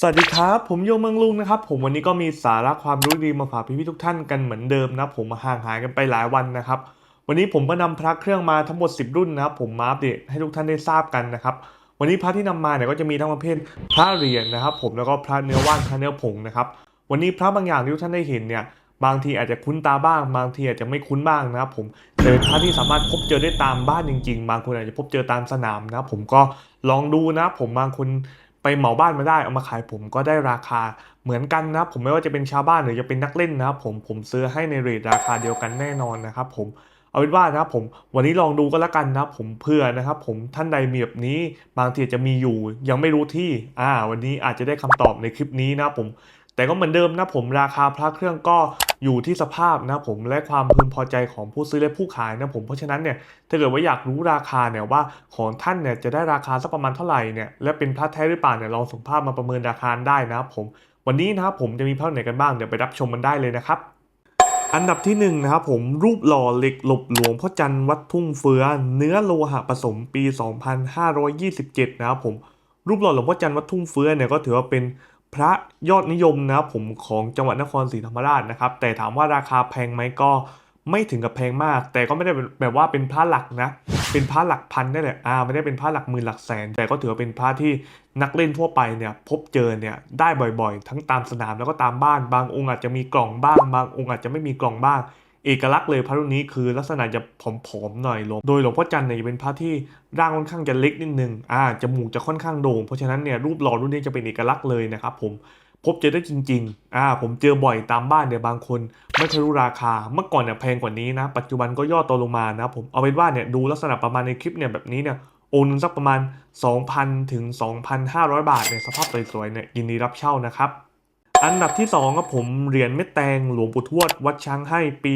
สวัสดีครับ ผมโยมเมืองลุงนะครับ ผมวันนี้ก็มีสาระความรู้ดีมาฝากพี่ๆทุกท่านกันเหมือนเดิมนะผมมาห่างหายกันไปหลายวันนะครับ วันนี้ผมก็นำพระเครื่องมาทั้งหมด 10 รุ่นนะครับผมมาอัปเดตให้ทุกท่านได้ทราบกันนะครับ วันนี้พระที่นำมาเนี่ยก็จะมีทั้งประเภทพระเหรียญนะครับ ผมแล้วก็พระเนื้อว่านพระเนื้อผงนะครับ วันนี้พระบางอย่างที่ทุกท่านได้เห็นเนี่ยบางทีอาจจะคุ้นตาบ้าง บางทีอาจจะไม่คุ้นบ้างนะครับผมแต่เป็นพระที่สามารถพบเจอได้ตามบ้านจริง ๆ บางคนอาจจะพบเจอตามสนามนะครับผมก็ลองดูนะผมบางคน ไปเหมาบ้านมาได้เอามาขายผมก็ได้ราคาเหมือนกันนะผมไม่ว่าจะเป็นชาวบ้านหรือจะเป็นนักเล่นนะครับผมผมซื้อให้ในเรทราคาเดียวกันแน่นอนนะครับผมเอาเป็นว่านะครับผมวันนี้ลองดูก็แล้วกันนะผมเพื่อนะครับผมท่านใดมีแบบนี้บางทีอาจจะมีอยู่ ยังไม่รู้ที่อ่า วันนี้อาจจะได้คำตอบในคลิปนี้นะครับผมแต่ก็เหมือนเดิมนะผมราคาพระเครื่องก็ อยู่ที่สภาพนะผมและความพึงพอใจของผู้ซื้อและผู้ขายนะผมเพราะฉะนั้นเนี่ยถ้าเกิดว่าอยากรู้ราคาเนี่ยว่าของท่านเนี่ยจะได้ราคาสักประมาณเท่าไหร่เนี่ยและเป็นพระแท้หรือเปล่าเนี่ยลองส่งภาพมาประเมินราคาได้นะครับผม วันนี้นะครับผมจะมีภาพไหนกันบ้างเดี๋ยวไปรับชมมันได้เลยนะครับอันดับที่หนึ่งนะครับผมรูปหล่อเหล็กหลบหลวงพ่อจันทร์วัดทุ่งเฟือ เนื้อโลหะผสมปี 2527 นะครับผมรูปหล่อหลวงพ่อจันทร์วัดทุ่งเฟือเนี่ยก็ถือว่าเป็น พระยอดนิยมนะครับผมของจังหวัดนครศรีธรรมราชนะครับ แต่ถามว่าราคาแพงไหมก็ไม่ถึงกับแพงมาก แต่ก็ไม่ได้แบบว่าเป็นพระหลักนะ เป็นพระหลักพันได้แหละอ่าไม่ได้เป็นพระหลักหมื่นหลักแสน แต่ก็ถือว่าเป็นพระที่นักเล่นทั่วไปเนี่ยพบเจอเนี่ยได้บ่อยๆ ทั้งตามสนามแล้วก็ตามบ้าน บางองค์อาจจะมีกล่องบ้าง บางองค์อาจจะไม่มีกล่องบ้าง เอกลักษณ์เลยพระรุ่นนี้คือลักษณะจะผอมๆหน่อยลง โดยหลวงพ่อจันทร์เนี่ยจะเป็นพระที่ร่างค่อนข้างจะเล็กนิดนึงอ่าจมูกจะค่อนข้างโด่ง เพราะฉะนั้นเนี่ยรูปหล่อรุ่นนี้จะเป็นเอกลักษณ์เลยนะครับผมพบเจอได้จริงๆ อ่า ผมเจอบ่อยตามบ้านเนี่ยบางคนไม่เคยรู้ราคา เมื่อก่อนเนี่ยแพงกว่านี้นะ ปัจจุบันก็ย่อตัวลงมานะครับผม เอาเป็นว่าเนี่ยดูลักษณะประมาณในคลิปเนี่ยแบบนี้เนี่ยโอนงสักประมาณ 2,000 ถึง 2,500 บาทเนี่ยสภาพสวยๆเนี่ยยินดีรับเช่านะครับ อันดับที่2ครับผมเหรียญเม็ดแตงหลวงปู่ทวด วัดช้างให้ปี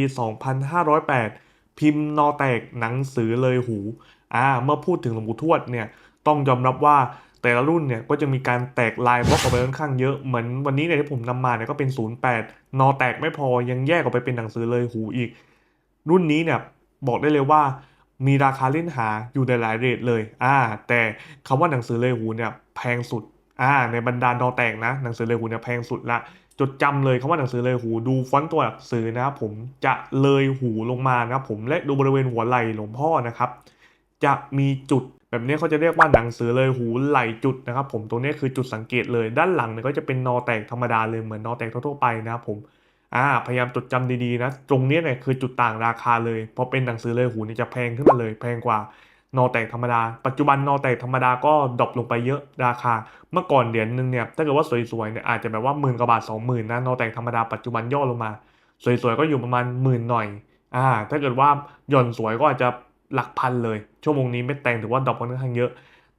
2508 พิมพ์นอแตกหนังสือเลยหูอ่าเมื่อพูดถึงหลวงปู่ทวดเนี่ยต้องยอมรับว่าแต่ละรุ่นเนี่ยก็จะมีการแตกลายบล็อกออกไปค่อนข้างเยอะเหมือนวันนี้เนี่ยที่ผมนำมาเนี่ยก็เป็น 08 นอแตกไม่พอยังแยกออกไปเป็นหนังสือเลยหูอีก รุ่นนี้เนี่ยบอกได้เลยว่ามีราคาเล่นหาอยู่ในหลายเรทเลยอ่าแต่คำว่าหนังสือเลยหูเนี่ยแพงสุด อ่าในบรรดาดอแตกนะหนังสือเลยหูเนี่ยแพงสุดละจดจำเลยคำว่าหนังสือเลยหูดูฟอนต์ตัวหนังสือนะครับผมจะเลยหูลงมานะครับผมและดูบริเวณหัวไหล่หลวงพ่อนะครับ จะมีจุดแบบนี้เขาจะเรียกว่าหนังสือเลยหูไหลจุดนะครับ ผมตรงนี้คือจุดสังเกตเลย ด้านหลังเนี่ยก็จะเป็นนอแตกธรรมดาเลยเหมือนนอแตกทั่วๆไปนะครับผมอ่าพยายามจดจำดีๆนะ ตรงนี้เนี่ยคือจุดต่างราคาเลยพอเป็นหนังสือเลยหูเนี่ยจะแพงขึ้นมาเลย แพงกว่า นอแตกธรรมดา ปัจจุบันนอแตกธรรมดาก็ดรอปลงไปเยอะราคา เมื่อก่อนเหรียญหนึ่งเนี่ยถ้าเกิดว่าสวยๆเนี่ยอาจจะแบบว่าหมื่นกว่าบาทสองหมื่นนะนอแตกธรรมดาปัจจุบันย่อลงมา สวยๆก็อยู่ประมาณหมื่นหน่อยอ่าถ้าเกิดว่าหย่อนสวยก็อาจจะหลักพันเลย ชั่วโมงนี้ไม่แต่งถือว่าดรอปค่อนข้างเยอะ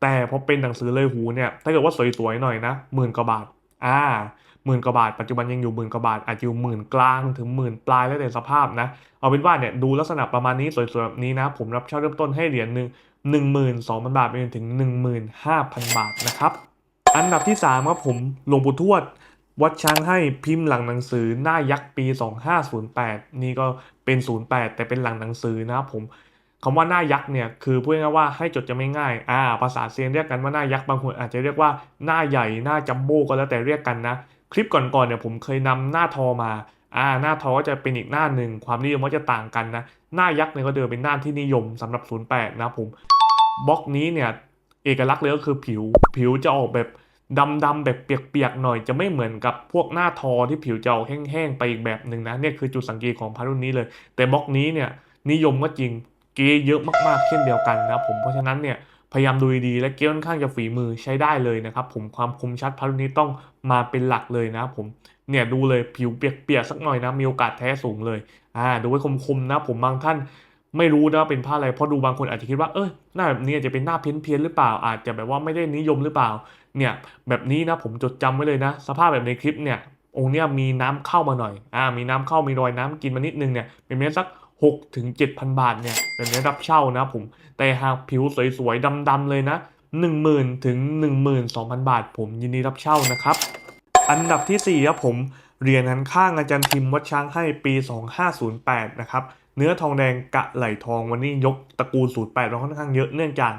แต่พอเป็นหนังสือเลยหูเนี่ยถ้าเกิดว่าสวยๆหน่อยนะหมื่นกว่าบาท อ่าหมื่นกว่าบาท ปัจจุบันยังอยู่หมื่นกว่าบาท อาจจะอยู่หมื่นกลางถึงหมื่นปลายแล้วแต่สภาพนะ เอาเป็นว่าเนี่ยดูลักษณะประมาณนี้สวยๆแบบนี้นะ ผมรับเช่าเริ่มต้นให้เหรียญหนึ่งหนึ่งหมื่นสองพันบาทไปจนถึงหนึ่งหมื่นห้าพันบาทนะครับ อันดับที่สามครับผมหลวงปู่ทวด วัดช้างให้พิมพ์หลังหนังสือหน้ายักษ์ปี 2508 นี่ก็เป็น 08 แต่เป็นหลังหนังสือนะครับผม คำว่าหน้ายักษ์เนี่ยคือพูดง่ายว่าให้จดจะไม่ง่ายอ่าภาษาเซียนเรียกกันว่าหน้ายักษ์บางคนอาจจะเรียกว่าหน้าใหญ่หน้าจัมโบ้ก็แล้วแต่เรียกกันนะคลิปก่อนๆเนี่ยผมเคยนำหน้าทอมาอ่าหน้าทอก็จะเป็นอีกหน้าหนึ่งความนิยมก็จะต่างกันนะหน้ายักษ์เนี่ยก็เดิมเป็นหน้าที่นิยมสำหรับ 08 นะครับผมบล็อกนี้เนี่ยเอกลักษณ์เลยก็คือผิว ผิวจะออกแบบดำๆแบบเปียกๆหน่อยจะไม่เหมือนกับพวกหน้าทอที่ผิวจะออกแห้งๆไปอีกแบบหนึ่งนะเนี่ยคือจุดสังเกตของพระรุ่นนี้เลย แต่บล็อกนี้เนี่ยนิยมก็จริง เกเยอะมากๆเช่นเดียวกันนะครับผมเพราะฉะนั้นเนี่ยพยายามดูดีๆและเกย์ค่อนข้างจะฝีมือใช้ได้เลยนะครับผมความคมชัดพารุนี้ต้องมาเป็นหลักเลยนะครับผมเนี่ยดูเลยผิวเปียกๆสักหน่อยนะมีโอกาสแท้สูงเลยอ่าดูไว้คมๆนะผมบางท่านไม่รู้นะเป็นผ้าอะไรเพราะดูบางคนอาจจะคิดว่าเออหน้าแบบนี้อาจจะเป็นหน้าเพี้ยนๆหรือเปล่า อาจจะแบบว่าไม่ได้นิยมหรือเปล่า เนี่ยแบบนี้นะผมจดจำไว้เลยนะ สภาพแบบในคลิปเนี่ยองค์เนี้ยมีน้ำเข้ามาหน่อยอ่ามีน้ำเข้ามีรอยน้ำกินมานิดนึงเนี่ยเป็นเมตรสัก 6ถึง7,000 บาทเนี่ยแบบนี้รับเช่านะผม แต่หากผิวสวยๆดำๆเลยนะ 10,000 ถึง 12,000 บาท ผมยินดีรับเช่านะครับ อันดับที่4ครับผมเหรียญหันข้างอาจารย์พิมพ์วัดช้างให้ปี 2508 นะครับเนื้อทองแดงกะไหลทองวันนี้ยกตระกูล 08เราค่อนข้างเยอะเนื่องจาก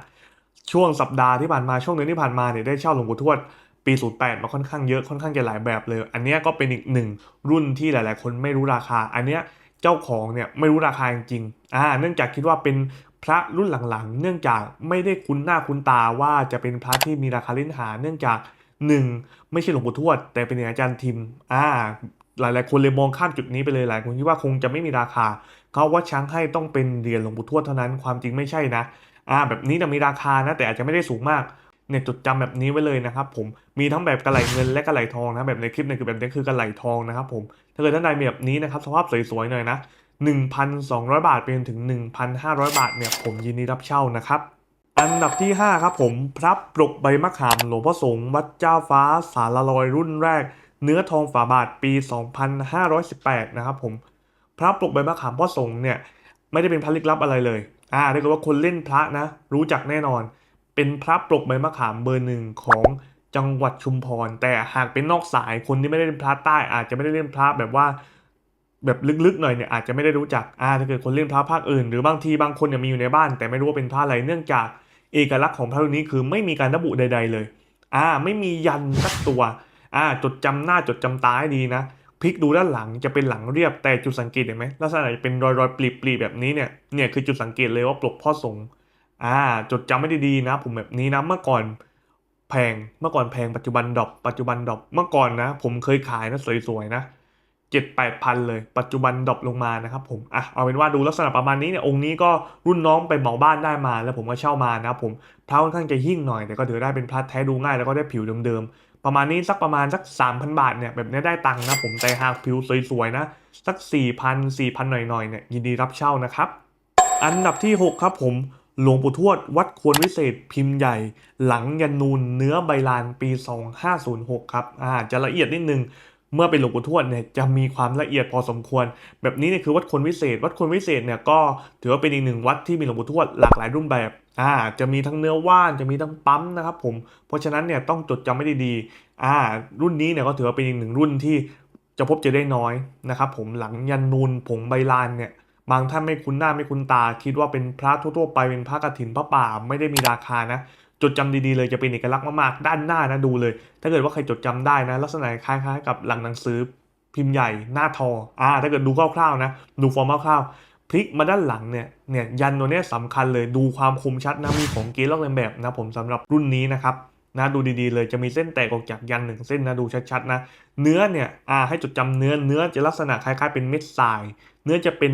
ช่วงสัปดาห์ที่ผ่านมาช่วงเดือนที่ผ่านมาเนี่ยได้เช่าหลวงปู่ทวดปี 08 มาค่อนข้างเยอะค่อนข้างจะหลายแบบเลย อันนี้ก็เป็นอีกหนึ่งรุ่นที่หลาย ๆ คนไม่รู้ราคา อันเนี้ย เจ้าของเนี่ยไม่รู้ราคาจริงๆอ่าเนื่องจากคิดว่าเป็นพระรุ่นหลังๆ เนื่องจากไม่ได้คุ้นหน้าคุ้นตาว่าจะเป็นพระที่มีราคาเล่นหา เนื่องจากหนึ่งไม่ใช่หลวงปู่ทวด แต่เป็นอาจารย์ทิมอ่าหลายๆ คนเลยมองข้ามจุดนี้ไปเลยหลายคนคิดว่าคงจะไม่มีราคา เขาว่าช้างให้ต้องเป็นเหรียญหลวงปู่ทวดเท่านั้นความจริงไม่ใช่นะอ่าแบบนี้จะมีราคานะแต่อาจจะไม่ได้สูงมาก เนี่ยจดจำแบบนี้ไว้เลยนะครับผมมีทั้งแบบกระไหลเงินและกระไหลทองนะแบบในคลิปเนี่ยคือแบบนี้คือกระไหลทองนะครับผมถ้าเกิดท่านใดมีแบบนี้นะครับสภาพสวยๆหน่อยนะ 1,200 บาทไปจนถึง 1,500 บาทเนี่ยผมยินดีรับเช่านะครับอันดับที่ 5 ครับผมพระปรกใบมะขามหลวงพ่อสงฆ์วัดเจ้าฟ้าสารลอยรุ่นแรก เนื้อทองฝาบาทปี 2518 นะครับผมพระปรกใบมะขามพ่อสงฆ์เนี่ยไม่ได้เป็นพระลึกลับอะไรเลยอ่าถ้าเกิดว่าคนเล่นพระนะรู้จักแน่นอน เป็นพระปรกใบมะขามเบอร์หนึ่งของจังหวัดชุมพร แต่หากเป็นนอกสายคนที่ไม่ได้เล่นพระใต้ อาจจะไม่ได้เล่นพระแบบว่าแบบลึกๆหน่อยเนี่ยอาจจะไม่ได้รู้จักอ่าถ้าเกิดคนเล่นพระภาคอื่น หรือบางทีบางคนเนี่ยมีอยู่ในบ้าน แต่ไม่รู้ว่าเป็นพระอะไรเนื่องจากเอกลักษณ์ของพระรุ่นนี้คือไม่มีการระบุใด ๆ เลยอ่าไม่มียันสักตัวอ่าจดจำหน้าจดจำตาให้ดีนะพลิกดูด้านหลังจะเป็นหลังเรียบแต่จุดสังเกตเห็นไหมลักษณะจะเป็นรอยๆปลีปลีแบบนี้เนี่ยเนี่ยคือจุดสังเกตเลยว่าปลกพ่อสงฆ์ อ่าจดจำไม่ได้ดีนะ ผมแบบนี้นะเมื่อก่อนแพงเมื่อก่อนแพงปัจจุบันดรอปปัจจุบันดรอปเมื่อก่อนนะ ผมเคยขายนะสวยๆนะเจ็ดแปดพันเลย ปัจจุบันดรอปลงมานะครับผมอะเอาเป็นว่าดูลักษณะประมาณนี้เนี่ยองค์นี้ก็รุ่นน้องไปเหมาบ้านได้มา แล้วผมก็เช่ามานะผมพระค่อนข้างจะหิ้งหน่อยแต่ก็ถือได้เป็นพระแท้ดูง่ายแล้วก็ได้ผิวเดิมๆ ประมาณนี้สักประมาณสัก 3,000 บาทเนี่ยแบบนี้ได้ตังค์นะผมแต่หากผิวสวยๆนะสัก 4,000 4,000 หน่อยๆเนี่ยยินดีรับเช่านะครับ อันดับที่ 6 ครับผม หลวงปู่ทวดวัดควรวิเศษพิมพ์ใหญ่ หลังยันนูนเนื้อใบลานปี 2506 ครับอ่าจะละเอียดนิดนึงเมื่อเป็นหลวงปู่ทวดเนี่ยจะมีความละเอียดพอสมควร แบบนี้เนี่ยคือวัดควรวิเศษ วัดควรวิเศษเนี่ยก็ถือว่าเป็นอีกหนึ่งวัดที่มีหลวงปู่ทวดหลากหลายรูปแบบอ่าจะมีทั้งเนื้อว่านจะมีทั้งปั๊มนะครับผมเพราะฉะนั้นเนี่ยต้องจดจำไม่ได้ดีอ่ารุ่นนี้เนี่ยก็ถือว่าเป็นอีกหนึ่งรุ่นที่จะพบเจอได้น้อยนะครับผมหลังยันนูนผงใบลานเนี่ย บางท่านไม่คุ้นหน้าไม่คุ้นตา คิดว่าเป็นพระทั่วๆไปเป็นพระกฐินพระป่าไม่ได้มีราคานะ จดจำดีๆเลยจะเป็นเอกลักษณ์มากๆด้านหน้านะดูเลย ถ้าเกิดว่าใครจดจำได้นะ ลักษณะคล้ายๆ กับหลังหนังสือพิมพ์ใหญ่หน้าทออ่าถ้าเกิดดูคร่าวๆนะ ดูฟอร์มคร่าวๆพลิกมาด้านหลังเนี่ยเนี่ยยันตัวนี้สำคัญเลยดูความคมชัดนะมีของเกล็อกเลนแบบนะผมสำหรับรุ่นนี้นะครับ นะดูดีๆเลยจะมีเส้นแตกออกจากยันหนึ่งเส้นนะดูชัดๆนะเนื้อเนี่ยอ่าให้จดจำเนื้อเนื้อจะลักษณะคล้ายๆเป็นเม็ดทราย เนื้อจะเป็น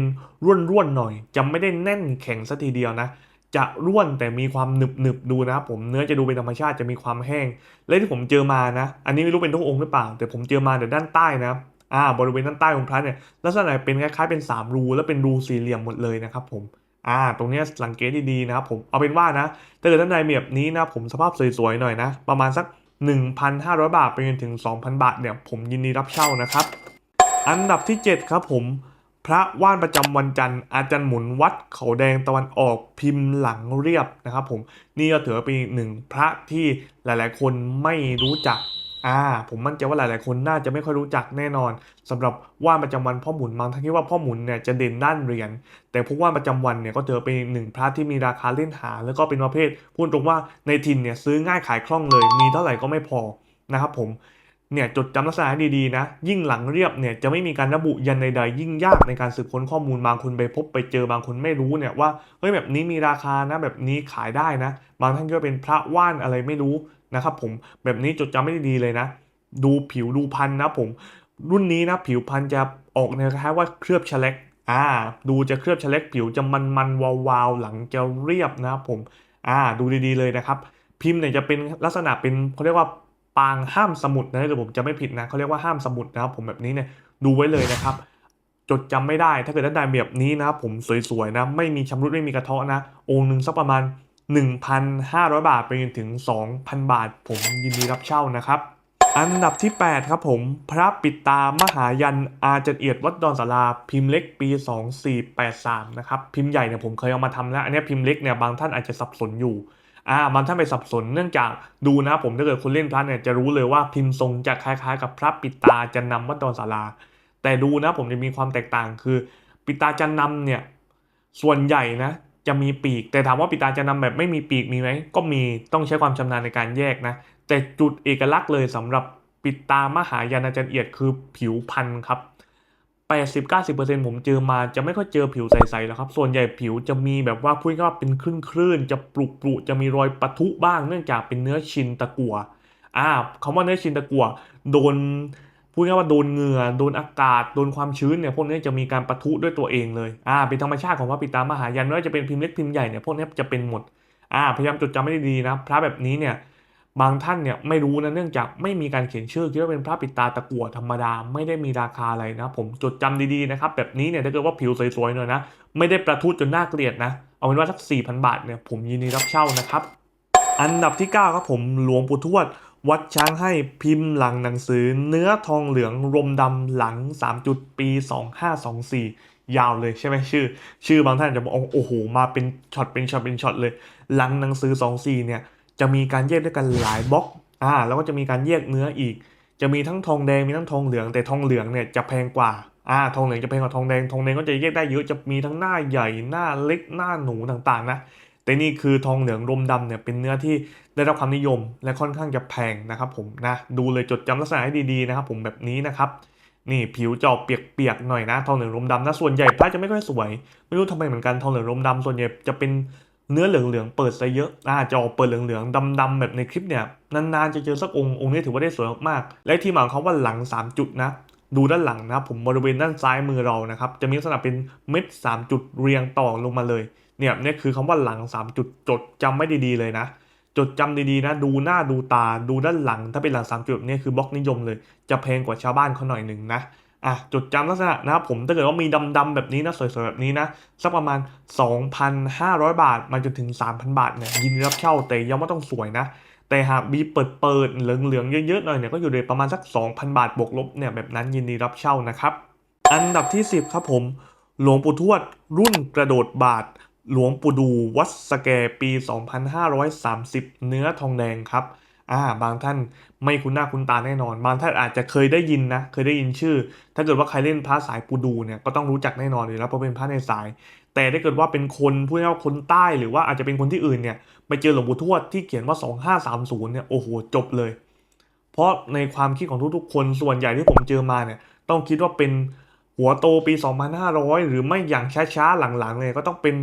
ร่วนๆหน่อย จะไม่ได้แน่นแข็งสัทีเดียวนะจะร่วนแต่มีความหนึบหนึบๆดูนะครับผมเนื้อจะดูเป็นธรรมชาติจะมีความแห้ง และที่ผมเจอมานะ อันนี้ไม่รู้เป็นทุกองค์หรือเปล่า แต่ผมเจอมาแต่ด้านใต้นะอ่าบริเวณด้านใต้องค์พระเนี่ยลักษณะเป็นคล้ายๆเป็นสามรู แล้วเป็นรูสี่เหลี่ยมหมดเลยนะครับผม อ่า ตรงนี้สังเกตดีๆนะครับผม เอาเป็นว่านะถ้าเกิดท่านใดมีแบบนี้นะผมสภาพสวยๆหน่อยนะ ประมาณสัก 1,500 บาทไปจนถึง 2,000 บาทเนี่ยผมยินดีรับเช่านะครับ อันดับที่ 7 ครับผม พระว่านประจำวันจันทร์อาจารย์หมุนวัดเขาแดงตะวันออกพิมพ์หลังเรียบนะครับผม นี่ก็ถือเป็นหนึ่งพระที่หลายๆ คนไม่รู้จัก อ่า ผมมั่นใจว่าหลายๆ คนน่าจะไม่ค่อยรู้จักแน่นอนสำหรับว่านประจำวันพ่อหมุนบางท่านคิดว่าพ่อหมุนเนี่ยจะเด่นด้านเหรียญแต่พวกว่านประจำวันเนี่ยก็ถือเป็นหนึ่งพระที่มีราคาเล่นหา แล้วก็เป็นประเภทพูดตรงว่าในถิ่นเนี่ยซื้อง่ายขายคล่องเลย มีเท่าไหร่ก็ไม่พอนะครับผมเนี่ยจดจำลักษณะให้ดีๆนะ ยิ่งหลังเรียบเนี่ยจะไม่มีการระบุยันใดๆ ยิ่งยากในการสืบค้นข้อมูลบางคนไปพบไปเจอบางคนไม่รู้เนี่ยว่าเฮ้ยแบบนี้มีราคานะแบบนี้ขายได้นะ บางท่านก็เป็นพระว่านอะไรไม่รู้ นะครับผมแบบนี้จดจำไม่ได้ดีเลยนะ ดูผิวดูพันนะผม รุ่นนี้นะผิวพันจะออกแนคล้ายว่าเคลือบฉลักอ่า ดูจะเคลือบฉลักผิวจะมันๆวาวๆหลังจะเรียบนะครับผมอ่าดูดีๆเลยนะครับ พิมพ์เนี่ยจะเป็นลักษณะเป็นเขาเรียกว่าปางห้ามสมุดนะถ้าเกิดผมจะไม่ผิดนะเขาเรียกว่าห้ามสมุดนะครับผมแบบนี้เนี่ยดูไว้เลยนะครับ จดจำไม่ได้ถ้าเกิดท่านใดแบบนี้นะครับผมสวยๆนะ ไม่มีชำรุดไม่มีกระเทาะนะ องค์หนึ่งสักประมาณ 1,500 บาทไปจนถึง 2,000 บาท ผมยินดีรับเช่านะครับ อันดับที่ 8 ครับผม พระปิดตามหายันอาจเอียดวัดดอนสาราพิมพ์เล็กปี 2483 นะครับพิมพ์ใหญ่เนี่ยผมเคยเอามาทำแล้ว อันนี้พิมพ์เล็กเนี่ยบางท่านอาจจะสับสนอยู่อ่าบางท่านไปสับสนเนื่องจากดูนะผมถ้าเกิดคนเล่นพระเนี่ยจะรู้เลยว่าพิมพ์ทรงจะคล้ายๆ กับพระปิดตาจันนำวัดดอนสาราแต่ดูนะผมจะมีความแตกต่างคือ ปิดตาจันนำเนี่ยส่วนใหญ่นะ จะมีปีก แต่ถามว่าปิตาจันนำแบบไม่มีปีกมีไหมก็มีต้องใช้ความชำนาญในการแยกนะ แต่จุดเอกลักษณ์เลยสำหรับปิตามหายานอาจารย์เอียดคือผิวพันธุ์ครับ80-90%ผมเจอมาจะไม่ค่อยเจอผิวใสๆแล้วครับ ส่วนใหญ่ผิวจะมีแบบว่าพูดง่ายๆว่าเป็นคลื่นๆจะปลุกปลุจะมีรอยปะทุบ้างเนื่องจากเป็นเนื้อชินตะกัวอ่าคำว่าเนื้อชินตะกัวโดน พูดง่ายๆว่าโดนเหงื่อโดนอากาศโดนความชื้นเนี่ยพวกนี้จะมีการปะทุด้วยตัวเองเลยอ่าเป็นธรรมชาติของพระปิตามหายันไม่ว่าจะเป็นพิมพ์เล็กพิมพ์ใหญ่เนี่ยพวกนี้จะเป็นหมดอ่าพยายามจดจำไม่ได้ดีนะ พระแบบนี้เนี่ยบางท่านเนี่ยไม่รู้นะเนื่องจากไม่มีการเขียนชื่อคิดว่าเป็นพระปิตาตะกั่วธรรมดาไม่ได้มีราคาอะไรนะ ผมจดจำดีๆนะครับแบบนี้เนี่ยถ้าเกิดว่าผิวสวยๆหน่อยนะไม่ได้ประทุจนน่าเกลียดนะเอาเป็นว่าสัก4,000 บาทเนี่ยผมยินดีรับเช่านะครับ อันดับที่ 9 ครับผมหลวงปู่ทวด วัดช้างให้พิมพ์หลังหนังสือ เนื้อทองเหลืองรมดำหลัง 3 จุดปี 2524 ยาวเลยใช่ไหมชื่อ ชื่อบางท่านจะบอกโอ้โหมาเป็นช็อตเป็นช็อตเป็นช็อตเลย หลังหนังสือ 24 เนี่ยจะมีการแยกด้วยกันหลายบล็อกอ่าแล้วก็จะมีการแยกเนื้ออีก จะมีทั้งทองแดงมีทั้งทองเหลือง แต่ทองเหลืองเนี่ยจะแพงกว่าอ่าทองเหลืองจะแพงกว่าทองแดงทองแดงก็จะแยกได้เยอะจะมีทั้งหน้าใหญ่หน้าเล็กหน้าหนูต่างๆนะ แต่นี่คือทองเหลืองรมดำเนี่ยเป็นเนื้อที่ได้รับความนิยมและค่อนข้างจะแพงนะครับผมนะดูเลยจดจำลักษณะให้ดีๆนะครับผมแบบนี้นะครับนี่ผิวจะออกเปียกๆหน่อยนะทองเหลืองรมดำนะส่วนใหญ่พระจะไม่ค่อยสวย ไม่รู้ทำไมเหมือนกันทองเหลืองรมดำส่วนใหญ่จะเป็นเนื้อเหลืองๆเปิดซะเยอะอ่าจะออกเปิดเหลืองๆดำๆแบบในคลิปเนี่ยนานๆจะเจอสักองค์องค์นี้ถือว่าได้สวยมากๆและที่หมาของเขาว่าหลัง 3 จุดนะดูด้านหลังนะผมบริเวณด้านซ้ายมือเรานะครับจะมีลักษณะเป็นเม็ด3 จุดเรียงต่อลงมาเลย เนี่ยนี่คือคำว่าหลัง 3 จุดจดจำไม่ดีๆเลยนะ จดจำดีๆนะ ดูหน้าดูตาดูด้านหลัง ถ้าเป็นหลัง 3 จุดเนี่ยคือบล็อกนิยมเลย จะแพงกว่าชาวบ้านเขาหน่อยหนึ่งนะอะจดจำลักษณะนะครับผมถ้าเกิดว่ามีดำๆแบบนี้นะสวยๆ แบบนี้นะสักประมาณ 2,500 บาทมาจนถึง 3,000 บาทเนี่ยยินรับเช่าแต่ยังไม่ต้องสวยนะ แต่หากมีเปิดเปิดๆเหลืองๆเยอะๆหน่อยเนี่ยก็อยู่ในประมาณสัก 2,000 บาทบวกลบเนี่ยแบบนั้นยินดีรับเช่านะครับ อันดับที่ 10 ครับผม หลวงปู่ทวดรุ่นกระโดดบาท หลวงปู่ดูวัดสแกปี 2530 เนื้อทองแดงครับอ่าบางท่านไม่คุ้นหน้าคุ้นตาแน่นอน บางท่านอาจจะเคยได้ยินนะ เคยได้ยินชื่อ ถ้าเกิดว่าใครเล่นพระสายปูดูเนี่ยก็ต้องรู้จักแน่นอนเลยแล้วเพราะเป็นพระในสาย แต่ถ้าเกิดว่าเป็นคนพูดง่ายๆว่าคนใต้หรือว่าอาจจะเป็นคนที่อื่นเนี่ยไปเจอหลวงปู่ทวดที่เขียนว่า 2530เนี่ยโอ้โหจบเลย เพราะในความคิดของทุกๆ คนส่วนใหญ่ที่ผมเจอมาเนี่ยต้องคิดว่าเป็นหัวโตปี 2500 หรือไม่อย่างช้าๆหลังๆเลยก็ต้องเป็น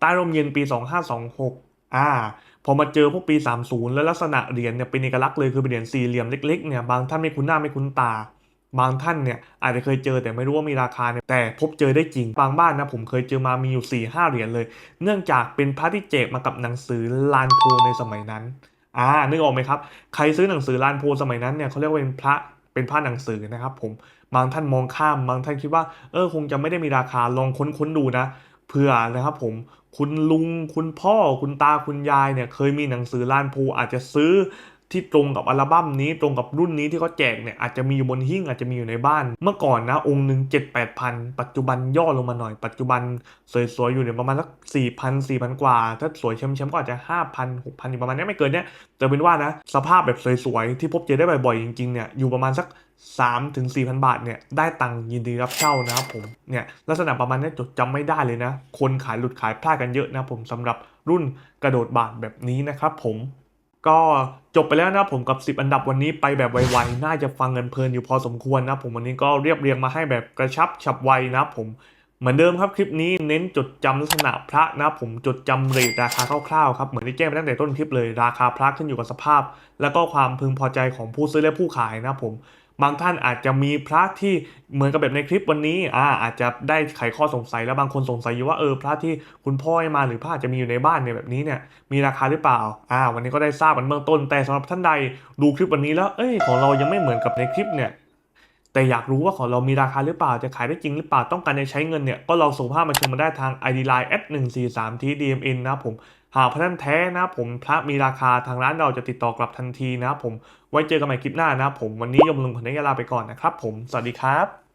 ใต้ร่มเย็นปี 2526อ่าพอมาเจอพวกปี 30 แล้วลักษณะเหรียญเนี่ยเป็นเอกลักษณ์เลยคือเป็นเหรียญสี่เหลี่ยมเล็กๆเนี่ยบางท่านไม่คุ้นหน้าไม่คุ้นตา บางท่านเนี่ยอาจจะเคยเจอแต่ไม่รู้ว่ามีราคาเนี่ยแต่พบเจอได้จริง บางบ้านนะผมเคยเจอมามีอยู่4ี่ห้าเหรียญเลย เนื่องจากเป็นพระที่แจกมากับหนังสือลานโพในสมัยนั้นอ่านึกออกไหมครับ ใครซื้อหนังสือลานโพสมัยนั้นเนี่ยเขาเรียกว่าเป็นพระเป็นพระหนังสือนะครับผมบางท่านมองข้ามบางท่านคิดว่าเออคงจะไม่ได้มีราคาลองค้นๆดูนะ เผื่อนะครับผมคุณลุงคุณพ่อคุณตาคุณยายเนี่ยเคยมีหนังสือลานภูอาจจะซื้อ ที่ตรงกับอัลบั้มนี้ตรงกับรุ่นนี้ที่เขาแจกเนี่ยอาจจะมีอยู่บนหิ้งอาจจะมีอยู่ในบ้าน เมื่อก่อนนะองค์หนึ่งเจ็ดแปดพันปัจจุบันย่อลงมาหน่อย ปัจจุบันสวยๆอยู่เนี่ยประมาณสักสี่พันสี่พันกว่า ถ้าสวยแชมป์ๆก็อาจจะห้าพันหกพันอยู่ประมาณนี้ไม่เกินเนี้ยแต่เป็นว่านะสภาพแบบสวยๆที่พบเจอได้บ่อยๆจริงๆเนี่ยอยู่ประมาณสัก3ถึง4,000 บาทเนี่ยได้ตังค์ยินดีรับเช่านะครับผมเนี่ยลักษณะประมาณนี้จดจำไม่ได้เลยนะ คนขายหลุดขายพลาดกันเยอะนะผมสำหรับรุ่นกระโดดบาทแบบนี้นะครับผม ก็จบไปแล้วนะผมกับ 10 อันดับวันนี้ไปแบบไวๆ น่าจะฟังเงินเพลินอยู่พอสมควรนะผมวันนี้ก็เรียบเรียงมาให้แบบกระชับฉับไวนะผมเหมือนเดิมครับคลิปนี้เน้นจดจำลักษณะพระนะผมจดจำเรทราคาคร่าวๆครับเหมือนที่แจ้งไปตั้งแต่ต้นคลิปเลยราคาพระขึ้นอยู่กับสภาพ แล้วก็ความพึงพอใจของผู้ซื้อและผู้ขายนะผม บางท่านอาจจะมีพระที่เหมือนกับแบบในคลิปวันนี้อ่าอาจจะได้ไขข้อสงสัยแล้วบางคนสงสัยอยู่ว่าเออพระที่คุณพ่อให้มาหรือพระอาจะมีอยู่ในบ้านเนี่ยแบบนี้เนี่ยมีราคาหรือเปล่าอ่าวันนี้ก็ได้ทราบกันเบื้องต้นแต่สำหรับท่านใดดูคลิปวันนี้แล้วเอ้ยของเรายังไม่เหมือนกับในคลิปเนี่ย แต่อยากรู้ว่าของเรามีราคาหรือเปล่าจะขายได้จริงหรือเปล่าต้องการจะใช้เงินเนี่ยก็ลองส่งภาพมาชมมาได้ทาง ID Line 1 4 3 t DMN นะครับผมหากพระท่านแท้นะผมพระมีราคาทางร้านเราจะติดต่อกลับทันทีนะครับผมไว้เจอกันใหม่คลิปหน้านะผมวันนี้ยมลุงขอนุญาตลาไปก่อนนะครับผมสวัสดีครับ